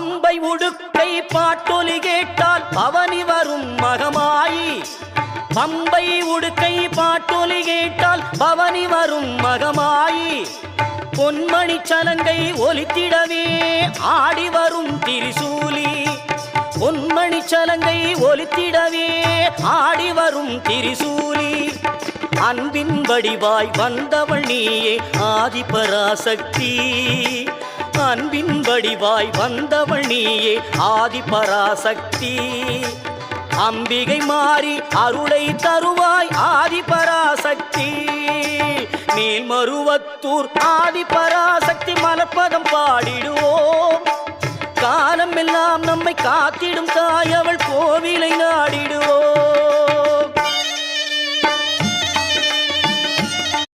உடுக்கை பாட்டொலி கேட்டால் பவனி வரும் மகமாயி. பம்பை உடுக்கை பாட்டொலி கேட்டால் பவனி வரும் மகமாயி. பொன்மணி சலங்கை ஒலித்திடவே ஆடி வரும் திரிசூலி. பொன்மணி சலங்கை ஒலித்திடவே ஆடி வரும் திரிசூலி. அன்பின் வடிவாய் வந்தவள் நீயே ஆதிபராசக்தி. அன்பின் வடிவாய் வந்தவள் நீயே ஆதி பராசக்தி. அம்பிகை மாறி அருளை தருவாய் ஆதி பராசக்தி. மேல் மருவத்தூர் ஆதி பராசக்தி மலப்பதம் பாடிடுவோம். காலம் எல்லாம் நம்மை காத்திடும் தாய் அவள் கோவிலை